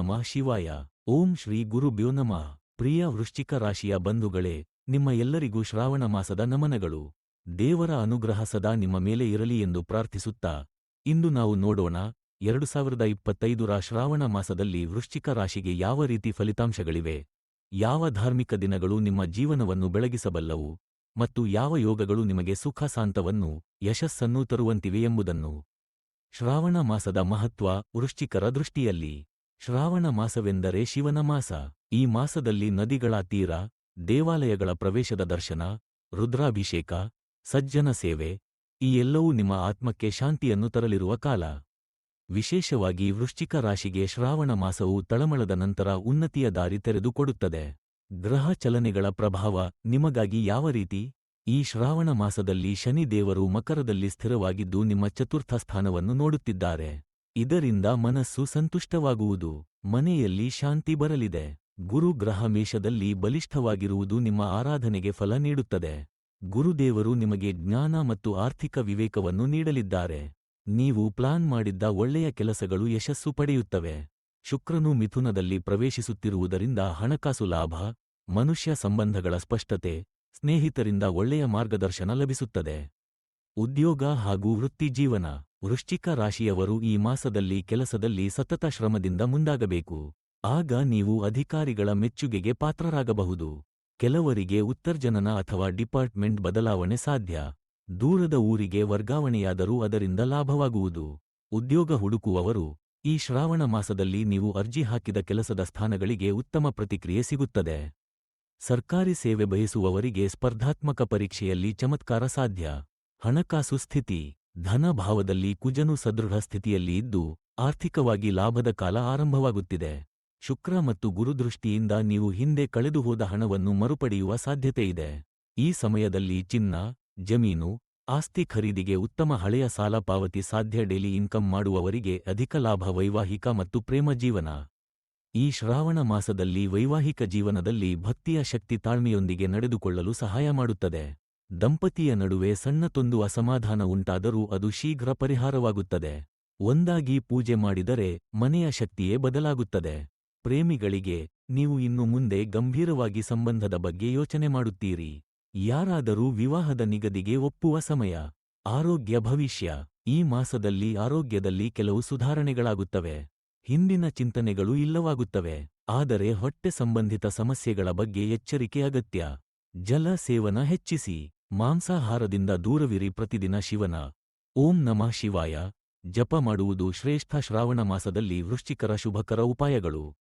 ನಮಃ ಶಿವಾಯ. ಓಂ ಶ್ರೀ ಗುರುಭ್ಯೋ ನಮಃ. ಪ್ರಿಯ ವೃಶ್ಚಿಕ ರಾಶಿಯ ಬಂಧುಗಳೇ, ನಿಮ್ಮ ಎಲ್ಲರಿಗೂ ಶ್ರಾವಣ ಮಾಸದ ನಮನಗಳು. ದೇವರ ಅನುಗ್ರಹ ಸದಾ ನಿಮ್ಮ ಮೇಲೆ ಇರಲಿ ಎಂದು ಪ್ರಾರ್ಥಿಸುತ್ತಾ, ಇಂದು ನಾವು ನೋಡೋಣ, ಎರಡು ಸಾವಿರದ ಇಪ್ಪತ್ತೈದರ ಶ್ರಾವಣ ಮಾಸದಲ್ಲಿ ವೃಶ್ಚಿಕ ರಾಶಿಗೆ ಯಾವ ರೀತಿ ಫಲಿತಾಂಶಗಳಿವೆ. ಯಾವ ಧಾರ್ಮಿಕ ದಿನಗಳು ನಿಮ್ಮ ಜೀವನವನ್ನು ಬೆಳಗಿಸಬಲ್ಲವು, ಮತ್ತು ಯಾವ ಯೋಗಗಳು ನಿಮಗೆ ಸುಖ ಶಾಂತವನ್ನು, ಯಶಸ್ಸನ್ನು ತರುವಂತಿವೆ ಎಂಬುದನ್ನು. ಶ್ರಾವಣ ಮಾಸದ ಮಹತ್ವ ವೃಶ್ಚಿಕರ ದೃಷ್ಟಿಯಲ್ಲಿ. ಶ್ರಾವಣ ಮಾಸವೆಂದರೆ ಶಿವನ ಮಾಸ. ಈ ಮಾಸದಲ್ಲಿ ನದಿಗಳ ತೀರ, ದೇವಾಲಯಗಳ ಪ್ರವೇಶದ ದರ್ಶನ, ರುದ್ರಾಭಿಷೇಕ, ಸಜ್ಜನ ಸೇವೆ, ಈ ಎಲ್ಲವೂ ನಿಮ್ಮ ಆತ್ಮಕ್ಕೆ ಶಾಂತಿಯನ್ನು ತರಲಿರುವ ಕಾಲ. ವಿಶೇಷವಾಗಿ ವೃಶ್ಚಿಕ ರಾಶಿಗೆ ಶ್ರಾವಣ ಮಾಸವು ತಳಮಳದ ನಂತರ ಉನ್ನತಿಯ ದಾರಿ ತೆರೆದುಕೊಡುತ್ತದೆ ಗ್ರಹ ಚಲನೆಗಳ ಪ್ರಭಾವ ನಿಮಗಾಗಿ ಯಾವ ರೀತಿ? ಈ ಶ್ರಾವಣ ಮಾಸದಲ್ಲಿ ಶನಿ ದೇವರು ಮಕರದಲ್ಲಿ ಸ್ಥಿರವಾಗಿದ್ದು ನಿಮ್ಮ ಚತುರ್ಥ ಸ್ಥಾನವನ್ನು ನೋಡುತ್ತಿದ್ದಾರೆ. ಇದರಿಂದ ಮನಸ್ಸು ಸಂತುಷ್ಟವಾಗುವುದು, ಮನೆಯಲ್ಲಿ ಶಾಂತಿ ಬರಲಿದೆ. ಗುರು ಗ್ರಹ ಮೇಷದಲ್ಲಿ ಬಲಿಷ್ಠವಾಗಿರುವುದು ನಿಮ್ಮ ಆರಾಧನೆಗೆ ಫಲ ನೀಡುತ್ತದೆ. ಗುರುದೇವರು ನಿಮಗೆ ಜ್ಞಾನ ಮತ್ತು ಆರ್ಥಿಕ ವಿವೇಕವನ್ನು ನೀಡಲಿದ್ದಾರೆ. ನೀವು ಪ್ಲಾನ್ ಮಾಡಿದ್ದ ಒಳ್ಳೆಯ ಕೆಲಸಗಳು ಯಶಸ್ಸು ಪಡೆಯುತ್ತವೆ. ಶುಕ್ರನು ಮಿಥುನದಲ್ಲಿ ಪ್ರವೇಶಿಸುತ್ತಿರುವುದರಿಂದ ಹಣಕಾಸು ಲಾಭ, ಮನುಷ್ಯ ಸಂಬಂಧಗಳ ಸ್ಪಷ್ಟತೆ, ಸ್ನೇಹಿತರಿಂದ ಒಳ್ಳೆಯ ಮಾರ್ಗದರ್ಶನ ಲಭಿಸುತ್ತದೆ. ಉದ್ಯೋಗ ಹಾಗೂ ವೃತ್ತಿಜೀವನ ವೃಶ್ಚಿಕ ರಾಶಿಯವರು ಈ ಮಾಸದಲ್ಲಿ ಕೆಲಸದಲ್ಲಿ ಸತತ ಶ್ರಮದಿಂದ ಮುಂದಾಗಬೇಕು. ಆಗ ನೀವು ಅಧಿಕಾರಿಗಳ ಮೆಚ್ಚುಗೆಗೆ ಪಾತ್ರರಾಗಬಹುದು. ಕೆಲವರಿಗೆ ಉತ್ತರ್ಜನನ ಅಥವಾ ಡಿಪಾರ್ಟ್ಮೆಂಟ್ ಬದಲಾವಣೆ ಸಾಧ್ಯ. ದೂರದ ಊರಿಗೆ ವರ್ಗಾವಣೆಯಾದರೂ ಅದರಿಂದ ಲಾಭವಾಗುವುದು. ಉದ್ಯೋಗ ಹುಡುಕುವವರು, ಈ ಶ್ರಾವಣ ಮಾಸದಲ್ಲಿ ನೀವು ಅರ್ಜಿ ಹಾಕಿದ ಕೆಲಸದ ಸ್ಥಾನಗಳಿಗೆ ಉತ್ತಮ ಪ್ರತಿಕ್ರಿಯೆ ಸಿಗುತ್ತದೆ. ಸರ್ಕಾರಿ ಸೇವೆ ಬಯಸುವವರಿಗೆ ಸ್ಪರ್ಧಾತ್ಮಕ ಪರೀಕ್ಷೆಯಲ್ಲಿ ಚಮತ್ಕಾರ ಸಾಧ್ಯ. ಹಣಕಾಸು ಸ್ಥಿತಿ. ಧನ ಭಾವದಲ್ಲಿ ಕುಜನು ಸದೃಢ ಸ್ಥಿತಿಯಲ್ಲಿ ಇದ್ದು, ಆರ್ಥಿಕವಾಗಿ ಲಾಭದ ಕಾಲ ಆರಂಭವಾಗುತ್ತಿದೆ. ಶುಕ್ರ ಮತ್ತು ಗುರುದೃಷ್ಟಿಯಿಂದ ನೀವು ಹಿಂದೆ ಕಳೆದುಹೋದ ಹಣವನ್ನು ಮರುಪಡೆಯುವ ಸಾಧ್ಯತೆಯಿದೆ ಈ ಸಮಯದಲ್ಲಿ ಚಿನ್ನ, ಜಮೀನು, ಆಸ್ತಿ ಖರೀದಿಗೆ ಉತ್ತಮ ಹಳೆಯ ಸಾಲ ಪಾವತಿ ಸಾಧ್ಯ ಡೇಲಿ ಇನ್ಕಮ್ ಮಾಡುವವರಿಗೆ ಅಧಿಕ ಲಾಭ ವೈವಾಹಿಕ ಮತ್ತು ಪ್ರೇಮ ಜೀವನ. ಈ ಶ್ರಾವಣ ಮಾಸದಲ್ಲಿ ವೈವಾಹಿಕ ಜೀವನದಲ್ಲಿ ಭಕ್ತಿಯ ಶಕ್ತಿ ತಾಳ್ಮೆಯೊಂದಿಗೆ ನಡೆದುಕೊಳ್ಳಲು ಸಹಾಯ ಮಾಡುತ್ತದೆ. ದಂಪತಿಯ ನಡುವೆ ಸಣ್ಣತೊಂದು ಅಸಮಾಧಾನ ಉಂಟಾದರೂ ಅದು ಶೀಘ್ರ ಪರಿಹಾರವಾಗುತ್ತದೆ. ಒಂದಾಗಿ ಪೂಜೆ ಮಾಡಿದರೆ ಮನೆಯ ಶಕ್ತಿಯೇ ಬದಲಾಗುತ್ತದೆ. ಪ್ರೇಮಿಗಳಿಗೆ ನೀವು ಇನ್ನು ಮುಂದೆ ಗಂಭೀರವಾಗಿ ಸಂಬಂಧದ ಬಗ್ಗೆ ಯೋಚನೆ ಮಾಡುತ್ತೀರಿ. ಯಾರಾದರೂ ವಿವಾಹದ ನಿಗದಿಗೆ ಒಪ್ಪುವ ಸಮಯ. ಆರೋಗ್ಯ ಭವಿಷ್ಯ. ಈ ಮಾಸದಲ್ಲಿ ಆರೋಗ್ಯದಲ್ಲಿ ಕೆಲವು ಸುಧಾರಣೆಗಳಾಗುತ್ತವೆ. ಹಿಂದಿನ ಚಿಂತನೆಗಳು ಇಲ್ಲವಾಗುತ್ತವೆ. ಆದರೆ ಹೊಟ್ಟೆ ಸಂಬಂಧಿತ ಸಮಸ್ಯೆಗಳ ಬಗ್ಗೆ ಎಚ್ಚರಿಕೆ ಅಗತ್ಯ. ಜಲ ಸೇವನ ಹೆಚ್ಚಿಸಿ. ಮಾಂಸಾಹಾರದಿಂದ ದೂರವಿರಿ ಪ್ರತಿದಿನ ಶಿವನ. ಓಂ ನಮಃ ಶಿವಾಯ. ಜಪ ಮಾಡುವುದು ಶ್ರೇಷ್ಠ ಶ್ರಾವಣ ಮಾಸದಲ್ಲಿ ವೃಶ್ಚಿಕರ ಶುಭಕರ ಉಪಾಯಗಳು.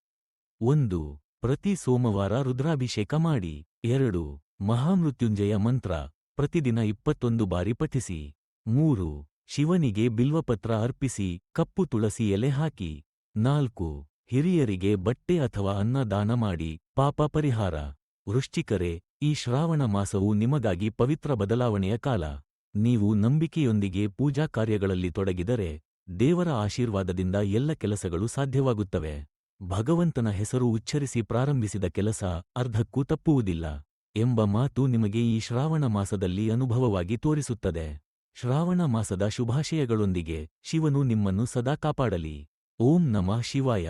ಒಂದು, ಪ್ರತಿ ಸೋಮವಾರ ರುದ್ರಾಭಿಷೇಕ ಮಾಡಿ. ಎರಡು, ಮಹಾಮೃತ್ಯುಂಜಯ ಮಂತ್ರ. ಪ್ರತಿದಿನ ಇಪ್ಪತ್ತೊಂದು ಬಾರಿ ಪಠಿಸಿ. ಮೂರು, ಶಿವನಿಗೆ ಬಿಲ್ವಪತ್ರ ಅರ್ಪಿಸಿ, ಕಪ್ಪು ತುಳಸಿ ಎಲೆ ಹಾಕಿ. ನಾಲ್ಕು, ಹಿರಿಯರಿಗೆ ಬಟ್ಟೆ ಅಥವಾ ಅನ್ನ ದಾನ ಮಾಡಿ, ಪಾಪ ಪರಿಹಾರ. ವೃಶ್ಚಿಕರೇ ಈ ಶ್ರಾವಣ ಮಾಸವು ನಿಮಗಾಗಿ ಪವಿತ್ರ ಬದಲಾವಣೆಯ ಕಾಲ. ನೀವು ನಂಬಿಕೆಯೊಂದಿಗೆ ಪೂಜಾ ಕಾರ್ಯಗಳಲ್ಲಿ ತೊಡಗಿದರೆ ದೇವರ ಆಶೀರ್ವಾದದಿಂದ ಎಲ್ಲ ಕೆಲಸಗಳು ಸಾಧ್ಯವಾಗುತ್ತವೆ. ಭಗವಂತನ ಹೆಸರು ಉಚ್ಚರಿಸಿ ಪ್ರಾರಂಭಿಸಿದ ಕೆಲಸ ಅರ್ಧಕ್ಕೂ ತಪ್ಪುವುದಿಲ್ಲ ಎಂಬ ಮಾತು ನಿಮಗೆ ಈ ಶ್ರಾವಣ ಮಾಸದಲ್ಲಿ ಅನುಭವವಾಗಿ ತೋರಿಸುತ್ತದೆ. ಶ್ರಾವಣ ಮಾಸದ ಶುಭಾಶಯಗಳೊಂದಿಗೆ ಶಿವನು ನಿಮ್ಮನ್ನು ಸದಾ ಕಾಪಾಡಲಿ. ಓಂ ನಮಃ ಶಿವಾಯ.